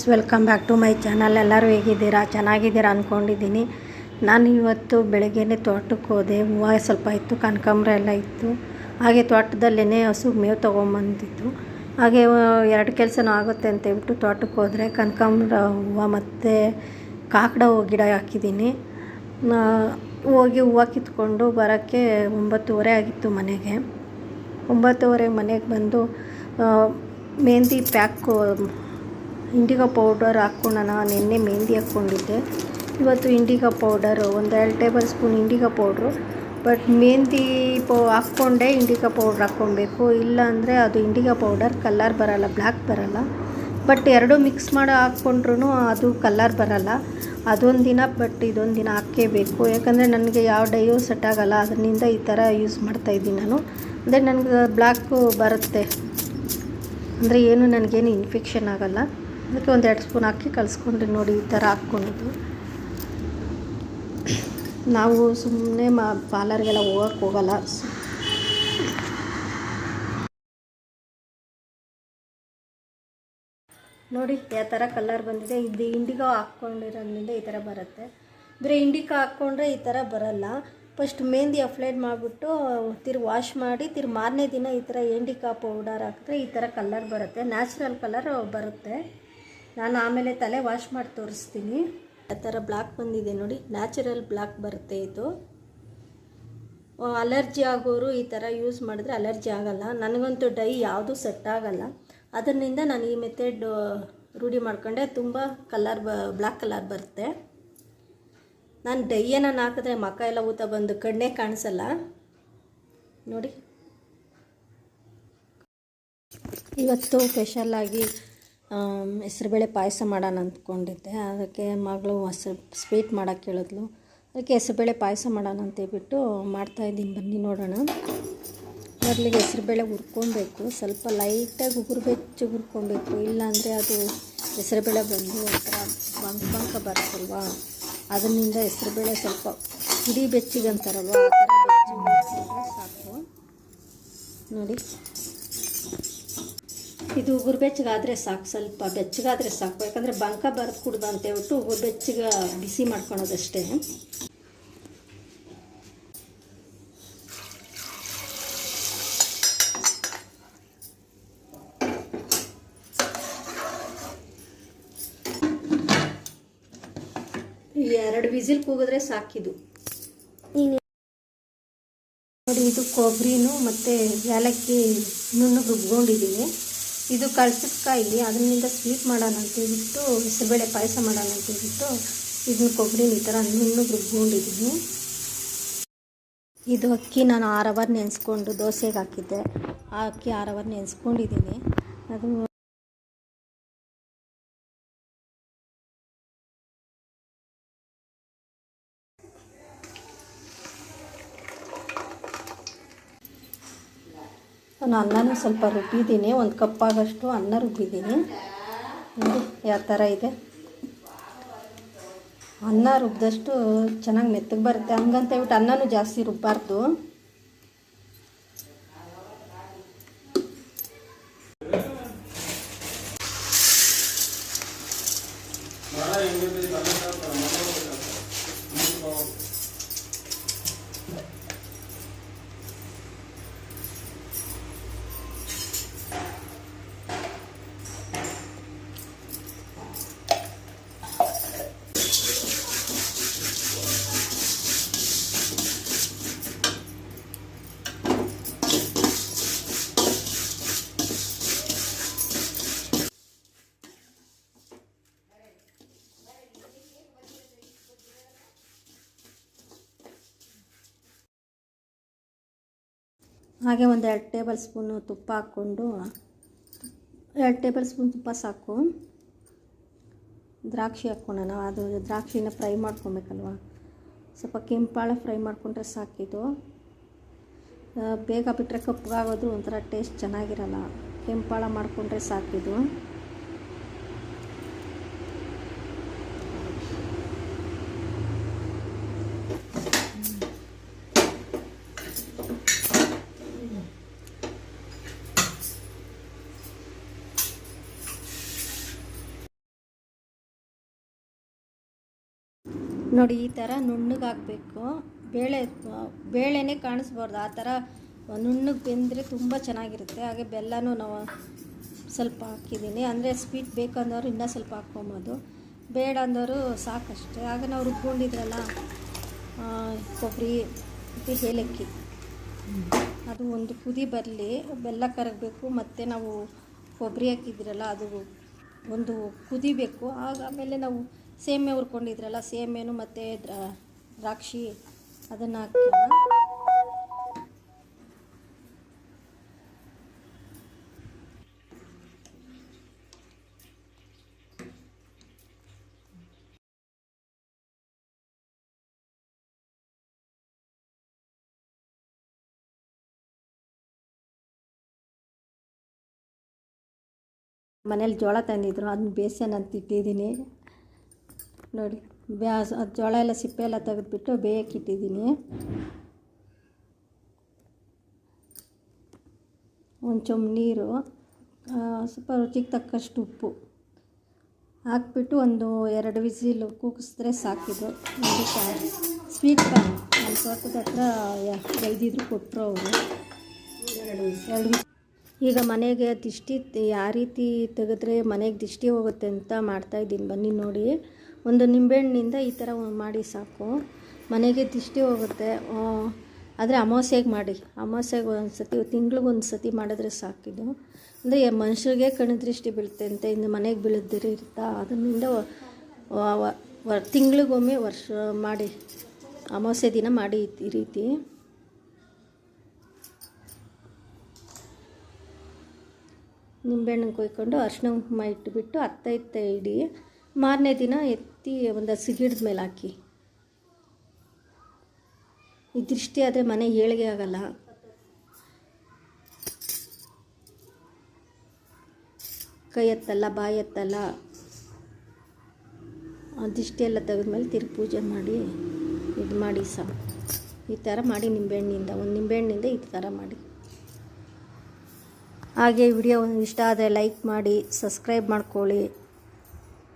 Friends, welcome back to my channel. ಎಲ್ಲರೂ ಹೇಗಿದ್ದೀರಾ? ಚೆನ್ನಾಗಿದ್ದೀರಾ ಅಂದ್ಕೊಂಡಿದ್ದೀನಿ ನಾನು ಇವತ್ತು ಬೆಳಗ್ಗೆ ತೋಟಕ್ಕೆ ಹೋದೆ. ಹೂವು ಸ್ವಲ್ಪ ಇತ್ತು, ಕನಕಾಂಬ್ರ ಎಲ್ಲ ಇತ್ತು. ಹಾಗೆ ತೋಟದಲ್ಲೇ ಹಸು ಮೇವು ತೊಗೊಂಬಂದಿದ್ದು. ಹಾಗೆ ಎರಡು ಕೆಲಸನೂ ಆಗುತ್ತೆ ಅಂತ ಹೇಳ್ಬಿಟ್ಟು ತೋಟಕ್ಕೆ ಹೋದರೆ ಕನಕಾಂಬ್ರ ಹೂವು ಮತ್ತು ಕಾಕಡ ಗಿಡ ಹಾಕಿದ್ದೀನಿ. ಹೋಗಿ ಹೂವು ಕಿತ್ಕೊಂಡು ಬರೋಕ್ಕೆ ಒಂಬತ್ತುವರೆ ಆಗಿತ್ತು ಮನೆಗೆ. ಒಂಬತ್ತುವರೆ ಮನೆಗೆ ಬಂದು ಮೆಹಂದಿ ಪ್ಯಾಕು ಇಂಡಿಗೋ ಪೌಡರ್ ಹಾಕ್ಕೊಳ್ಳೋಣ ನಿನ್ನೆ ಮೆಹಂದಿ ಹಾಕ್ಕೊಂಡಿದ್ದೆ. ಇವತ್ತು ಇಂಡಿಗೋ ಪೌಡರು, ಒಂದು ಎರಡು table spoon indigo powder. But mehndi ಪೌ, ಹಾಕ್ಕೊಂಡೆ ಇಂಡಿಗೋ ಪೌಡ್ರ್ ಹಾಕ್ಕೊಬೇಕು. ಇಲ್ಲ ಅಂದರೆ ಅದು ಇಂಡಿಗೋ ಪೌಡರ್ ಕಲರ್ ಬರಲ್ಲ, ಬ್ಲ್ಯಾಕ್ ಬರಲ್ಲ. ಬಟ್ ಎರಡು ಮಿಕ್ಸ್ ಮಾಡಿ ಹಾಕ್ಕೊಂಡ್ರೂ ಅದು ಕಲರ್ ಬರಲ್ಲ. ಅದೊಂದು ದಿನ, ಬಟ್ ಇದೊಂದು ದಿನ ಹಾಕೇಬೇಕು ಯಾಕಂದರೆ ನನಗೆ ಯಾವ ಡೈಯು ಸೆಟ್ ಆಗೋಲ್ಲ ಅದರಿಂದ ಈ ಥರ ಯೂಸ್ ಮಾಡ್ತಾಯಿದ್ದೀನಿ ನಾನು. ಅಂದರೆ ನನಗೆ ಬ್ಲ್ಯಾಕು ಬರುತ್ತೆ. ಅಂದರೆ ಏನು ನನಗೇನು ಇನ್ಫೆಕ್ಷನ್ ಆಗಲ್ಲ. ಅದಕ್ಕೆ ಒಂದು ಎರಡು ಸ್ಪೂನ್ ಹಾಕಿ ಕಲಿಸ್ಕೊಂಡ್ರಿ ನೋಡಿ ಈ ಥರ ಹಾಕ್ಕೊಂಡಿದ್ದು. ನಾವು ಸುಮ್ಮನೆ ಮಾ ಪಾರ್ಲರ್ಗೆಲ್ಲ ಹೋಗಕ್ಕೆ ಹೋಗಲ್ಲ. ನೋಡಿ ಯಾವ ಥರ ಕಲರ್ ಬಂದಿದೆ. ಇದು ಇಂಡಿಗೋ ಹಾಕ್ಕೊಂಡಿರೋದ್ರಿಂದ ಈ ಥರ ಬರುತ್ತೆ. ಬರೀ ಇಂಡಿಗೋ ಹಾಕ್ಕೊಂಡ್ರೆ ಈ ಥರ ಬರಲ್ಲ. ಫಸ್ಟ್ ಮೆಹಂದಿ ಅಪ್ಲೈಡ್ ಮಾಡಿಬಿಟ್ಟು ತಿರು ವಾಶ್ ಮಾಡಿ, ತಿರು ಮಾರನೇ ದಿನ ಈ ಥರ ಇಂಡಿಕಾ ಪೌಡರ್ ಹಾಕಿದ್ರೆ ಈ ಥರ ಕಲರ್ ಬರುತ್ತೆ. ನ್ಯಾಚುರಲ್ ಕಲರ್ ಬರುತ್ತೆ. ನಾನು ಆಮೇಲೆ ತಲೆ ವಾಶ್ ಮಾಡಿ ತೋರಿಸ್ತೀನಿ. ಆ ಥರ ಬ್ಲ್ಯಾಕ್ ಬಂದಿದೆ ನೋಡಿ, ನ್ಯಾಚುರಲ್ ಬ್ಲ್ಯಾಕ್ ಬರುತ್ತೆ ಇದು. ಅಲರ್ಜಿ ಆಗೋರು ಈ ಥರ ಯೂಸ್ ಮಾಡಿದ್ರೆ ಅಲರ್ಜಿ ಆಗೋಲ್ಲ. ನನಗಂತೂ ಡೈ ಯಾವುದೂ ಸೆಟ್ ಆಗೋಲ್ಲ. ಅದರಿಂದ ನಾನು ಈ ಮೆಥಡ್ ರೂಢಿ ಮಾಡ್ಕೊಂಡೆ. ತುಂಬ ಕಲರ್ ಬ ಬ್ಲ್ಯಾಕ್ ಕಲರ್ ಬರುತ್ತೆ. ನಾನು ಡೈ ಏನಾನ ಹಾಕಿದ್ರೆ ಮಕ್ಕ ಎಲ್ಲ ಊತ ಬಂದು ಕಣ್ಣೇ ಕಾಣಿಸಲ್ಲ. ನೋಡಿ. ಇವತ್ತು ಸ್ಪೆಷಲ್ಲಾಗಿ ಹೆಸ್ರುಬೇಳೆ ಪಾಯಸ ಮಾಡೋಣ ಅಂದ್ಕೊಂಡಿದ್ದೆ. ಅದಕ್ಕೆ ಮಗಳು ಹೊಸ ಸ್ವೀಟ್ ಮಾಡೋಕ್ಕೆ ಹೇಳಿದ್ಲು. ಅದಕ್ಕೆ ಹೆಸ್ರುಬೇಳೆ ಪಾಯಸ ಮಾಡೋಣ ಅಂತ ಹೇಳ್ಬಿಟ್ಟು ಮಾಡ್ತಾಯಿದ್ದೀನಿ ಬನ್ನಿ ನೋಡೋಣ. ಮೊದಲಿಗೆ ಹೆಸ್ರುಬೇಳೆ ಹುರ್ಕೊಬೇಕು. ಸ್ವಲ್ಪ ಲೈಟಾಗಿ ಉಗುರು ಬೆಚ್ಚಗೆ ಹುರ್ಕೊಬೇಕು. ಇಲ್ಲಾಂದರೆ ಅದು ಹೆಸ್ರುಬೇಳೆ ಬಂದು ಒಂಥರ ಬಂಕ ಬಂಕ ಬರುತ್ತಲ್ವಾ? ಅದರಿಂದ ಹೆಸ್ರುಬೇಳೆ ಸ್ವಲ್ಪ ಹುಡಿ ಬೆಚ್ಚಿಗೆ ಅಂತಾರಲ್ವ? ಆ ಸಾಕು. ನೋಡಿ. ಇದು ಉಗುರು ಬೆಚ್ಚಗಾದರೆ ಸಾಕು, ಸ್ವಲ್ಪ ಬೆಚ್ಚಗಾದರೆ ಸಾಕು. ಯಾಕಂದರೆ ಬಂಕ ಬರೆದು ಕುಡ್ದು ಅಂತ ಹೇಳ್ಬಿಟ್ಟು ಉಗುರು ಬೆಚ್ಚಗೆ ಬಿಸಿ ಮಾಡ್ಕೊಳೋದಷ್ಟೇ. ಎರಡು ವಿಸಿಲ್ ಕೂಗಿದ್ರೆ ಸಾಕಿದು ನೋಡಿ, ಇದು ಕೊಬ್ಬರಿನೂ ಮತ್ತು ಏಲಕ್ಕಿ ನುಣ್ಣಗೆ ರುಬ್ಕೊಂಡಿದ್ದೀನಿ ಇದು ಇಲ್ಲಿ ಅದರಿಂದ ಸ್ವೀಟ್ ಮಾಡೋಣ ಅಂತ ಹೇಳ್ಬಿಟ್ಟು ಹೆಸರುಬೇಳೆ ಪಾಯಸ ಮಾಡೋಣ ಅಂತ ಹೇಳ್ಬಿಟ್ಟು, ಇದನ್ನ ಕೊಬ್ಬರಿ ಈ ಥರ ನುಣ್ಣಗೆ ರುಬ್ಕೊಂಡಿದ್ದೀನಿ. ಇದು ಅಕ್ಕಿ ನಾನು ಆರು ಅವರ್ ನೆನೆಸ್ಕೊಂಡು ದೋಸೆಗೆ ಹಾಕಿದ್ದೆ. ಆ ಅಕ್ಕಿ ಆರು ಅವರ್ ನೆನೆಸ್ಕೊಂಡಿದ್ದೀನಿ ಅದು ನಾನು ಅನ್ನನೂ ಸ್ವಲ್ಪ ರುಬ್ಬಿದ್ದೀನಿ, ಒಂದು ಕಪ್ಪಾಗಷ್ಟು ಅನ್ನ ರುಬ್ಬಿದ್ದೀನಿ. ನೋಡಿ, ಯಾವ ಥರ ಇದೆ. ಅನ್ನ ರುಬ್ಬಿದಷ್ಟು ಚೆನ್ನಾಗಿ ಮೆತ್ತಗೆ ಬರುತ್ತೆ. ಹಂಗಂತ ಹೇಳ್ಬಿಟ್ಟು ಅನ್ನನೂ ಜಾಸ್ತಿ ರುಬ್ಬಾರ್ದು. ಹಾಗೆ ಒಂದು ಎರಡು ಟೇಬಲ್ ಸ್ಪೂನು ತುಪ್ಪ ಹಾಕ್ಕೊಂಡು, ಎರಡು ಟೇಬಲ್ ಸ್ಪೂನ್ ತುಪ್ಪ ಸಾಕು. ದ್ರಾಕ್ಷಿ ಹಾಕ್ಕೊಳ್ಳೋಣ ಅದು ದ್ರಾಕ್ಷಿನ ಫ್ರೈ ಮಾಡ್ಕೊಬೇಕಲ್ವ? ಸ್ವಲ್ಪ ಕೆಂಪಾಳ ಫ್ರೈ ಮಾಡಿಕೊಂಡ್ರೆ ಸಾಕಿದ್ದು ಬೇಗ ಬಿಟ್ಟರೆ ಕಪ್ಪಗಾಗೋದು ಒಂಥರ ಟೇಸ್ಟ್ ಚೆನ್ನಾಗಿರಲ್ಲ. ಕೆಂಪಾಳ ಮಾಡಿಕೊಂಡ್ರೆ ಸಾಕಿದು. ನೋಡಿ, ಈ ಥರ ನುಣ್ಣಗೆ ಹಾಕಬೇಕು. ಬೇಳೆ ಬೇಳೆನೇ ಕಾಣಿಸ್ಬಾರ್ದು. ಆ ಥರ ನುಣ್ಣಗೆ ಬೆಂದರೆ ತುಂಬ ಚೆನ್ನಾಗಿರುತ್ತೆ. ಹಾಗೆ ಬೆಲ್ಲನೂ ನಾವು ಸ್ವಲ್ಪ ಹಾಕಿದ್ದೀನಿ. ಅಂದರೆ ಸ್ವೀಟ್ ಬೇಕಂದವರು ಇನ್ನೂ ಸ್ವಲ್ಪ ಹಾಕ್ಕೊಬೋದು. ಬೇಡ ಅಂದವರು ಸಾಕಷ್ಟೇ. ಆಗ ನಾವು ರುಬ್ಕೊಂಡಿದ್ರಲ್ಲ ಕೊಬ್ಬರಿ ಮತ್ತು ಏಲಕ್ಕಿ. ಅದು ಒಂದು ಕುದಿ ಬರಲಿ. ಬೆಲ್ಲ ಕರಗಬೇಕು. ಮತ್ತು ನಾವು ಕೊಬ್ಬರಿ ಹಾಕಿದ್ರಲ್ಲ, ಅದು ಒಂದು ಕುದಿಬೇಕು. ಆಗ ಆಮೇಲೆ ನಾವು ಸೇಮೆ ಹುರ್ಕೊಂಡಿದ್ರಲ್ಲ, ಸೇಮೆನು ಮತ್ತು ದ್ರಾ- ದ್ರಾಕ್ಷಿ ಅದನ್ನು ಹಾಕಿ ಮನೇಲಿ ಜೋಳ ತಂದಿದ್ರು, ಅದನ್ನ ಬೇಸನ್ ಅಂತ ಇಟ್ಟಿದ್ದೀನಿ ನೋಡಿ, ಬ್ಯಾಸ್ ಜೋಳ ಎಲ್ಲ ಸಿಪ್ಪೆ ಎಲ್ಲ ತೆಗೆದುಬಿಟ್ಟು ಬೇಯಕ್ಕಿಟ್ಟಿದ್ದೀನಿ ಒಂದು ಚೊಂಬು ನೀರು ಸ್ವಲ್ಪ ರುಚಿಗೆ ತಕ್ಕಷ್ಟು ಉಪ್ಪು ಹಾಕ್ಬಿಟ್ಟು ಒಂದು ಎರಡು ವಿಸಿಲು ಕೂಗಿಸಿದ್ರೆ ಸಾಕಿದು ಒಂದು ಸ್ವೀಟ್ ಕಾರ್ನ್ ನಮ್ಮ ತೋಟದ ಹತ್ರ ಬೆಳೆದಿದ್ರು ಕೊಟ್ಟರು ಅವರು. ಎರಡು ಈಗ ಮನೆಗೆ ದಿಷ್ಟಿ ಯಾವ ರೀತಿ ತೆಗೆದ್ರೆ ಮನೆಗೆ ದಿಷ್ಟಿ ಹೋಗುತ್ತೆ ಅಂತ ಮಾಡ್ತಾಯಿದ್ದೀನಿ ಬನ್ನಿ ನೋಡಿ. ಒಂದು ನಿಂಬೆಹಣ್ಣಿಂದ ಈ ಥರ ಮಾಡಿ ಸಾಕು. ಮನೆಗೆ ತಿಷ್ಟಿ ಹೋಗುತ್ತೆ. ಆದರೆ ಅಮಾವಾಸ್ಯೆಗೆ ಮಾಡಿ. ಅಮಾವಾಸ್ಯೆಗೆ ಒಂದು ಸತಿ ತಿಂಗ್ಳಿಗೆ ಒಂದು ಸತಿ ಮಾಡಿದ್ರೆ ಸಾಕಿದು ಅಂದರೆ ಮನುಷ್ಯರಿಗೆ ಕಣ್ಣು ದೃಷ್ಟಿ ಬೀಳುತ್ತೆ ಅಂತ ಇನ್ನು ಮನೆಗೆ ಬೀಳದಿರ ಇರ್ತಾ ಅದರಿಂದ ತಿಂಗ್ಳಿಗೊಮ್ಮೆ ವರ್ಷ ಮಾಡಿ, ಅಮಾವಾಸ್ಯೆ ದಿನ ಮಾಡಿ ಈ ರೀತಿ. ನಿಂಬೆಹಣ್ಣು ಕೊಯ್ಕೊಂಡು ಅರ್ಶಿನ ಕುಂಕುಮ ಇಟ್ಟುಬಿಟ್ಟು ಅತ್ತ ಇತ್ತ ಇಡಿ. ಮಾರನೇ ದಿನ ಎತ್ತಿ ಒಂದು ಸಿಗಿಡ್ದ ಮೇಲೆ ಹಾಕಿ. ದೃಷ್ಟಿ ಆದರೆ ಮನೆ ಏಳಿಗೆ ಆಗಲ್ಲ. ಕೈ ಎತ್ತಲ್ಲ, ಬಾಯಿ ಎತ್ತಲ್ಲ. ದೃಷ್ಟಿಯೆಲ್ಲ ಎಲ್ಲ ತೆಗೆದ್ಮೇಲೆ ತಿರುಗಿ ಪೂಜೆ ಮಾಡಿ, ಇದು ಮಾಡಿ ಸಹ ಈ ಥರ ಮಾಡಿ ನಿಂಬೆಹಣ್ಣಿಂದ, ಒಂದು ನಿಂಬೆಹಣ್ಣಿಂದ ಈ ಥರ ಮಾಡಿ. ಹಾಗೆ ವಿಡಿಯೋ ಇಷ್ಟ ಆದರೆ ಲೈಕ್ ಮಾಡಿ, ಸಬ್ಸ್ಕ್ರೈಬ್ ಮಾಡ್ಕೊಳ್ಳಿ.